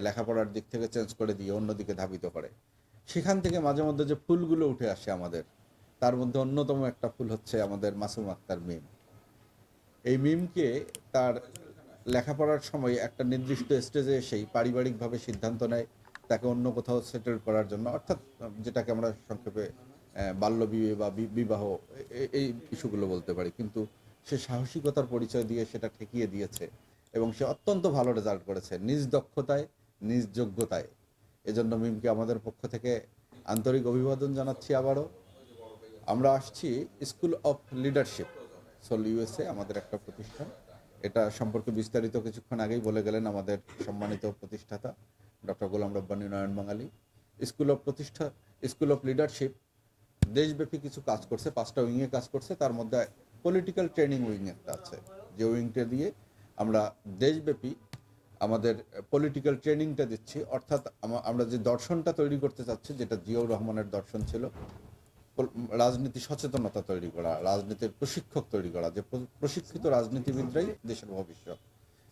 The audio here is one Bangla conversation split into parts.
লেখাপড়ার দিক থেকে চেঞ্জ করে দিয়ে অন্যদিকে ধাবিত করে। সেখান থেকে মাঝে মধ্যে যে ফুলগুলো উঠে আসে আমাদের তার মধ্যে অন্যতম একটা ফুল হচ্ছে আমাদের মাসুম আক্তার মিম এই মিমকে তার লেখাপড়ার সময় একটা নির্দিষ্ট স্টেজে এসেই পারিবারিকভাবে সিদ্ধান্ত নেয় তাকে অন্য কোথাও সেটেল করার জন্য অর্থাৎ যেটাকে আমরা সংক্ষেপে আহ, বাল্যবিয়ে বা বি- বিবাহ এই ইস্যুগুলো বলতে পারি। কিন্তু সে সাহসিকতার পরিচয় দিয়ে সেটা ঠেকিয়ে দিয়েছে এবং সে অত্যন্ত ভালো রেজাল্ট করেছে। নিজ দক্ষতায় নিজ যোগ্যতায় এজন্য মিমকে আমাদের পক্ষ থেকে আন্তরিক অভিবাদন জানাচ্ছি আবারও। আমরা আসছি school of leadership, Soul USA আমাদের একটা প্রতিষ্ঠান। এটা সম্পর্কে বিস্তারিত কিছুক্ষণ আগেই বলে গেলেন আমাদের সম্মানিত প্রতিষ্ঠাতা, doctor Golam Rabbani Nayan Bangali. School of প্রতিষ্ঠা, স্কুল অফ লিডারশিপ, দেশব্যাপী কিছু কাজ করছে, পাঁচটা উইংয়ে কাজ করছে, তার মধ্যে পলিটিক্যাল ট্রেনিং উইং একটা আছে। যে উইংটা দিয়ে আমরা দেশব্যাপী আমাদের পলিটিক্যাল ট্রেনিংটা দিচ্ছি। অর্থাৎ আমরা যে দর্শনটা তৈরি করতে চাচ্ছি, যেটা জিয়াউর রহমানের দর্শন ছিল রাজনীতি সচেতনতা তৈরি করা, রাজনীতির প্রশিক্ষক তৈরি করা, যে প্র- প্রশিক্ষিত রাজনীতিবিদরাই দেশের ভবিষ্যৎ।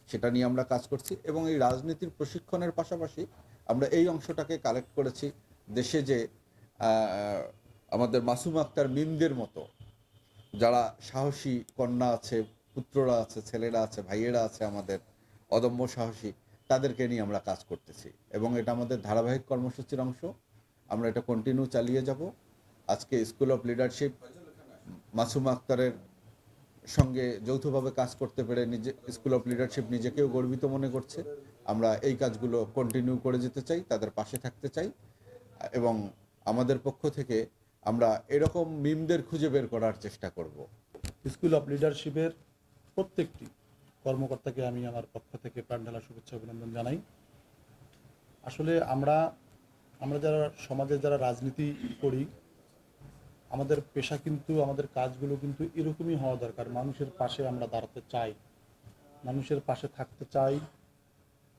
সেটা নিয়ে আমরা কাজ করছি এবং এই রাজনীতির প্রশিক্ষণের পাশাপাশি আমরা এই অংশটাকে কালেক্ট করেছি দেশে যে আমাদের মাসুম আক্তার মিমদের মতো, যারা সাহসী কন্যা আছে, পুত্ররা আছে, ছেলেরা আছে, ভাইয়েরা আছে আমাদের অদম্য সাহসী, তাদেরকে নিয়ে আমরা কাজ করতেছি। এবং এটা আমাদের ধারাবাহিক কর্মসূচির অংশ। আমরা এটা কন্টিনিউ চালিয়ে যাব। আজকে স্কুল অফ লিডারশিপ মাসুম আক্তারের সঙ্গে যৌথভাবে কাজ করতে পেরে নিজে স্কুল অফ লিডারশিপ নিজেকেও গর্বিত মনে করছে। আমরা এই কাজগুলো কন্টিনিউ করে যেতে চাই, তাদের পাশে থাকতে চাই। এবং আমাদের পক্ষ থেকে আমরা এরকম মিমদের খুঁজে বের করার চেষ্টা করব। স্কুল অফ লিডারশিপের প্রত্যেকটি কর্মকর্তাকে আমি আমার পক্ষ থেকে প্রাণঢালা শুভেচ্ছা, অভিনন্দন জানাই। আসলে আমরা আমরা যারা সমাজে যারা রাজনীতি করি, আমাদের পেশা কিন্তু, আমাদের কাজগুলো কিন্তু এরকমই হওয়া দরকার। মানুষের পাশে আমরা দাঁড়াতে চাই, মানুষের পাশে থাকতে চাই,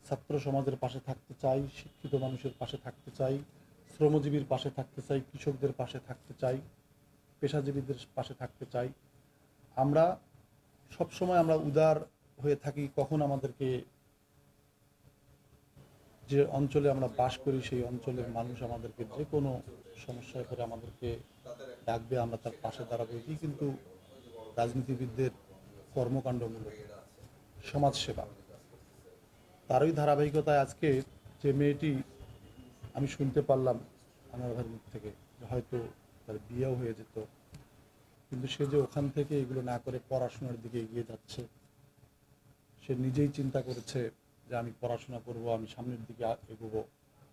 ছাত্র সমাজের পাশে থাকতে চাই, শিক্ষিত মানুষের পাশে থাকতে চাই, শ্রমজীবীর পাশে থাকতে চাই, কৃষকদের পাশে থাকতে চাই, পেশাজীবীদের পাশে থাকতে চাই। আমরা সবসময় আমরা উদার হয়ে থাকি, কখন আমাদেরকে যে অঞ্চলে আমরা বাস করি, সেই অঞ্চলের মানুষ আমাদেরকে যে কোনো সমস্যায় করে আমাদেরকে ডাকবে, আমরা তার পাশে দাঁড়াবো। এটি কিন্তু রাজনীতিবিদদের কর্মকাণ্ডমূলক সমাজসেবা। তারই ধারাবাহিকতায় আজকে যে মেয়েটি আমি শুনতে পারলাম আমার ভাইয়ের মুখ থেকে হয়তো তার বিয়েও হয়ে যেত, কিন্তু সে যে ওখান থেকে এগুলো না করে পড়াশোনার দিকে এগিয়ে যাচ্ছে সে নিজেই চিন্তা করেছে যে আমি পড়াশোনা করব, আমি সামনের দিকে এগোবো,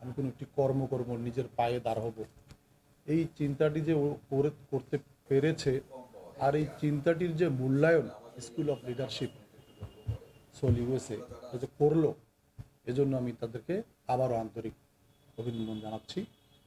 আমি কোনো একটি কর্ম করব, নিজের পায়ে দাঁড় হব। এই চিন্তাটি যে করে, করতে পেরেছে আর এই চিন্তাটির যে মূল্যায়ন school of leadership, Soul USA যে করল, এজন্য আমি তাদেরকে আবারও আন্তরিক অভিনন্দন জানাচ্ছি।